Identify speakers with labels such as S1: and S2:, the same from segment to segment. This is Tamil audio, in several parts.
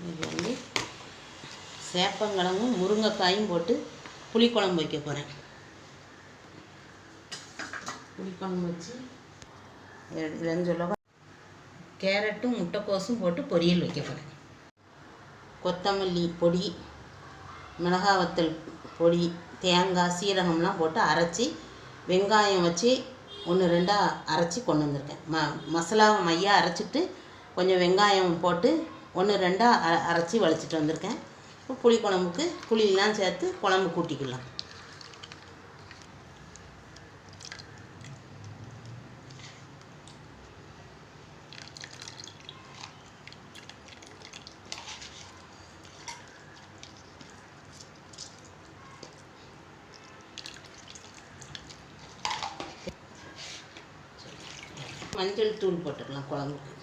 S1: இது வந்து சேப்பங்கிழங்கும் முருங்கைக்காயும் போட்டு புளிக்குழம்பு வைக்க போகிறேன் புளிக்குழம்பு வச்சு இதுன்னு கேரட்டும் முட்டைக்கோஸும் போட்டு பொரியல் வைக்க போகிறேன் கொத்தமல்லி பொடி மிளகா வத்தல் பொடி தேங்காய் சீரகம்லாம் போட்டு அரைச்சி வெங்காயம் வச்சு ஒன்று ரெண்டாக அரைச்சி கொண்டு வந்திருக்கேன். ம மசாலாவை மையாக அரைச்சிட்டு கொஞ்சம் வெங்காயம் போட்டு ஒன்று ரெண்டாக அ அரைச்சி வளைச்சிட்டு வந்திருக்கேன். இப்போ புளி குழம்புக்கு புளியெலாம் சேர்த்து குழம்பு கூட்டிக்கலாம். மஞ்சள் தூள் போட்டுக்கலாம் குழம்புக்கு.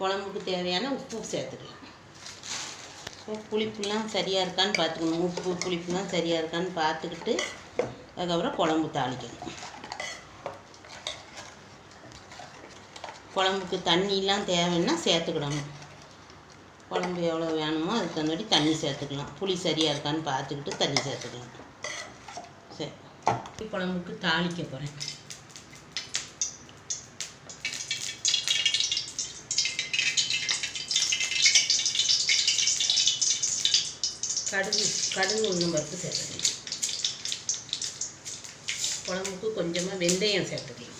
S1: குழம்புக்கு தேவையான உப்பு சேர்த்துக்கலாம். இப்போ புளிப்புலாம் சரியாக இருக்கான்னு பார்த்துக்கணும். உப்பு புளிப்புலாம் சரியாக இருக்கான்னு பார்த்துக்கிட்டு அதுக்கப்புறம் குழம்பு தாளிக்கணும். குழம்புக்கு தண்ணிலாம் தேவைன்னா சேர்த்துக்கிடணும். குழம்பு எவ்வளோ வேணுமோ அதுக்கு தகுந்தபடி தண்ணி சேர்த்துக்கலாம். புளி சரியாக இருக்கான்னு பார்த்துக்கிட்டு தண்ணி சேர்த்துக்கலாம். சரி. குழம்புக்கு தாளிக்க போகிறேன் கடுகு கடுகு உளுந்தம் பருப்பு சேர்த்துக்கணும். குழம்புக்கு கொஞ்சமாக வெந்தயம் சேர்த்துக்கணும்.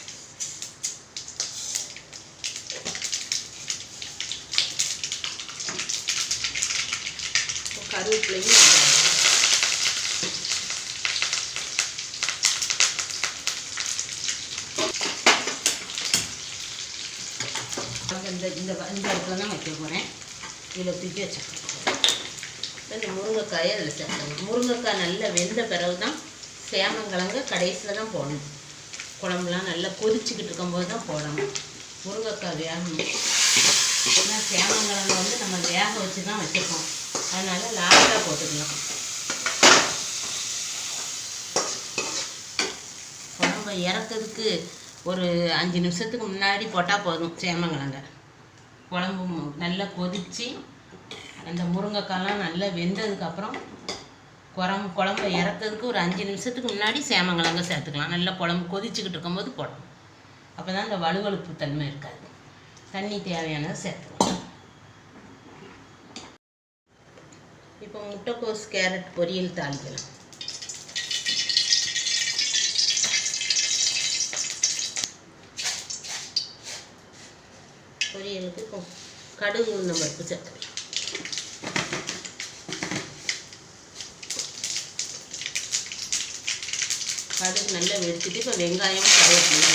S1: கருவேப்பிலையும் இந்த இந்த இந்த இடத்துல தான் வைக்க போகிறேன் இதில் தூக்கி வச்சுக்கணும். இந்த முருங்கைக்காயை அதில் சேர்க்கணும் முருங்கைக்காய் நல்லா வெந்த பிறகு தான் சேமங்கிழங்க கடைசியில் தான் போடணும். குழம்புலாம் நல்லா கொதிச்சுக்கிட்டு இருக்கும்போது தான் போடணும். முருங்கைக்காய் வேகணும். ஏன்னா சேமங்கிழங்க வந்து நம்ம வேக வச்சு தான் வச்சுருக்கோம். அதனால் லாஸ்ட்டாக போட்டுக்கலாம். குழம்பு இறக்கிறதுக்கு ஒரு அஞ்சு நிமிஷத்துக்கு முன்னாடி போட்டால் போதும் சேமங்கிழங்க குழம்பு நல்லா கொதித்து அந்த முருங்கைக்காய்லாம் நல்லா வெந்ததுக்கப்புறம் குரம் குழம்பு இறத்ததுக்கு ஒரு அஞ்சு நிமிஷத்துக்கு முன்னாடி சேமங்கிழங்க சேர்த்துக்கலாம். நல்லா குழம்பு கொதிச்சுக்கிட்டு இருக்கும்போது போடணும். அப்போ தான் அந்த வலுவழுப்பு தன்மை இருக்காது. தண்ணி தேவையானதை சேர்த்துக்கலாம். இப்போ முட்டைக்கோஸ் கேரட் பொரியல் தாளிக்கலாம். பொரியலுக்கு இப்போ கடுகு உளுந்தம் சேர்த்துக்கலாம். கடுகு நல்லா வெடிச்சிட்டு இப்போ வெங்காயம் கருவேப்பிலை.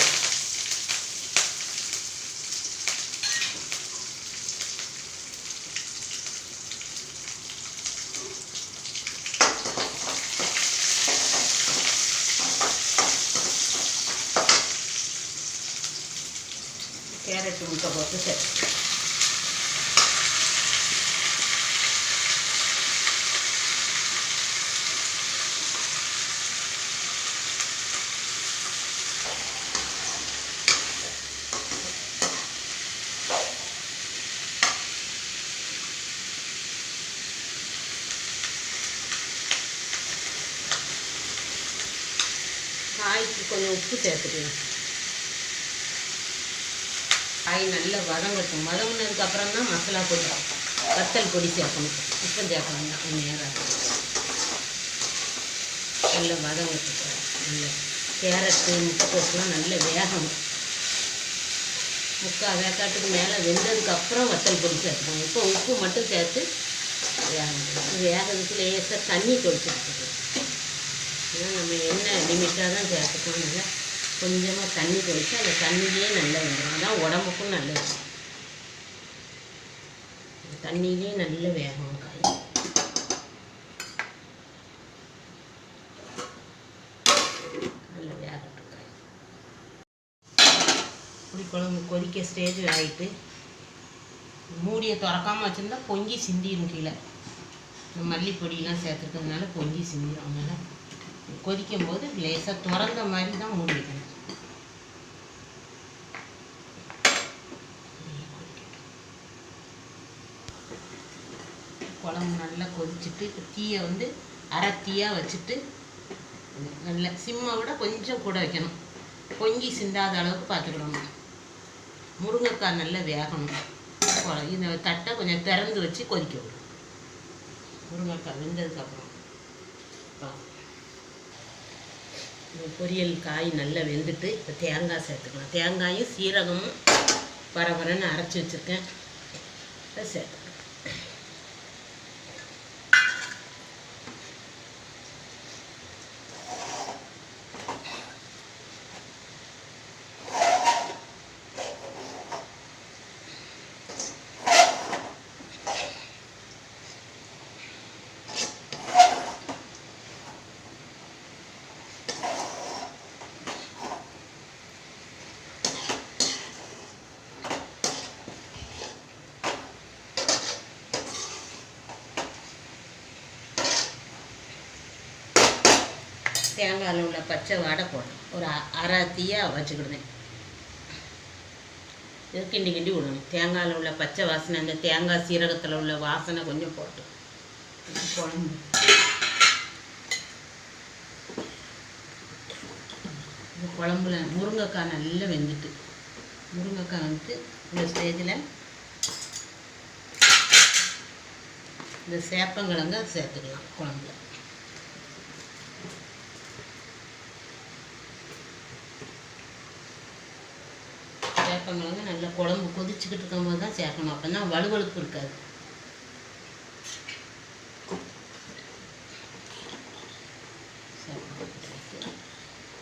S1: கேரட் முட்டை போட்டு சரி கொஞ்சம் உப்பு சேர்த்துக்கலாம் காய் நல்லா வதங்கட்டும். வதங்கினதுக்கு அப்புறம் தான் மசாலா பொடி வத்தல் பொடி சேர்க்கணும். உப்பம் சேர்க்க வேண்டாம் கொஞ்சம் நேரம் நல்லா வதங்கட்டும். நல்ல கேரட்டு முட்டைக்கோஸ்லாம் நல்லா வேகணும். முக்கால் வேக்காட்டுக்கு மேலே வெந்ததுக்கு அப்புறம் வத்தல் பொடி சேர்த்துக்கணும். இப்போ உப்பு மட்டும் சேர்த்து வேகணும். வேகிறதுக்கு லேசாக தண்ணி தொளிச்சுட்டு ஏன்னா நம்ம எண்ணெய் லிமிட்டாக தான் சேர்த்துக்கணும். நல்லா கொஞ்சமாக தண்ணி தெளித்து அந்த தண்ணியிலே நல்லா வெந்துடும் அதான் உடம்புக்கும் நல்லது. தண்ணியிலே நல்ல வேகணும் காய். நல்ல வேகட்டும் காய். புளிக்குழம்பு கொதிக்க ஸ்டேஜ் ஆகிட்டு மூடியை திறக்காமல் வச்சுருந்தா பொங்கி சிந்திடும் கீழே. இந்த மல்லிப்பொடியெலாம் சேர்த்துருக்கிறதுனால பொங்கி சிந்திடும் அதனால் கொதிக்கும் போது லேசாக திறந்த மாதிரி தான் மூடி வைக்கணும் குழம்பு நல்லா கொதிச்சுட்டு தீயை வந்து அரை வச்சுட்டு நல்ல சிம்மை விட கொஞ்சம் கூட வைக்கணும். பொங்கி சிந்தாத அளவுக்கு பார்த்துக்கிடணும். முருங்கைக்காய் நல்லா வேகணும். இந்த தட்டை கொஞ்சம் திறந்து வச்சு கொதிக்க விடும் முருங்கைக்காய் வெந்ததுக்கப்புறம். பொரியல் காய் நல்லா வெந்துட்டு இப்போ தேங்காய் சேர்த்துக்கலாம். தேங்காயும் சீரகமும் பரபரன்னு அரைச்சி வச்சுருக்கேன். இதை சேர்த்துக்கலாம். தேங்காயில் உள்ள பச்சை வடை போடணும் ஒரு அராத்தியாக அரை தீயாக இது கிண்டி கிண்டி விடணும். தேங்காயில் உள்ள பச்சை வாசனை அந்த தேங்காய் சீரகத்தில் உள்ள வாசனை கொஞ்சம் போட்டு குழம்பு. இந்த குழம்புல முருங்கைக்காய் நல்லா வெந்துட்டு முருங்கைக்காய் வந்துட்டு இந்த ஸ்டேஜில் இந்த சேப்பங்கிழங்க சேர்த்துக்கலாம் குழம்புல. சேப்பங்கிழங்கு நல்லா குழம்பு கொதிச்சுக்கிட்டு இருக்கும்போது தான் சேர்க்கணும். அப்போ தான் வலுவழுப்பு இருக்காது.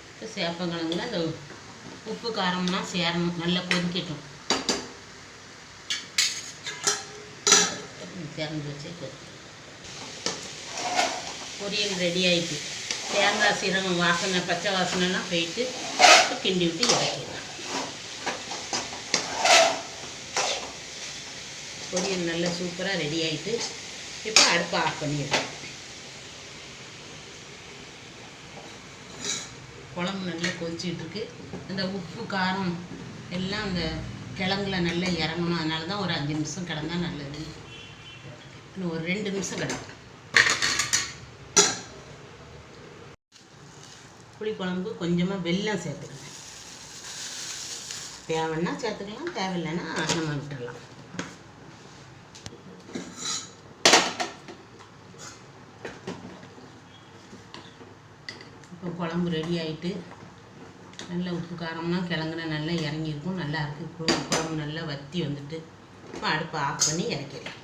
S1: இப்போ சேப்பங்கிழங்குல அந்த உப்பு காரம்லாம் சேரணும். நல்லா கொதிக்கட்டும். திறந்து வச்சு கொதிக்கணும் பொரியல் ரெடி ஆகிட்டு தேங்காய் சீரகம் வாசனை பச்சை வாசனைலாம் போயிட்டு கிண்டி விட்டு இறக்கிடலாம் பொரியல் நல்லா சூப்பராக ரெடி ஆகிட்டு இப்போ அடுப்பை ஆஃப் பண்ணிடுறேன். குழம்பு நல்லா கொதிச்சிட்ருக்கு அந்த உப்பு காரம் எல்லாம் அந்த கிழங்குல நல்லா இறங்கணும். அதனால தான் ஒரு அஞ்சு நிமிஷம் கிடந்தா நல்லது. இன்னும் ஒரு ரெண்டு நிமிஷம் கிடக்கும். புளிக்குழம்பு கொஞ்சமாக வெல்லம் சேர்த்துக்கணும். தேவைன்னா சேர்த்துக்கலாம் தேவையில்லைன்னா நம்ம விட்டுடலாம் இப்போ குழம்பு ரெடி ஆகிட்டு நல்ல உப்பு காரம்லாம் கிழங்குனா நல்லா இறங்கியிருக்கும். நல்லாயிருக்கு குழம்பு குழம்பு நல்லா வத்தி வந்துட்டு இப்போ அடுப்பை ஆஃப் பண்ணி இறக்கிடலாம்.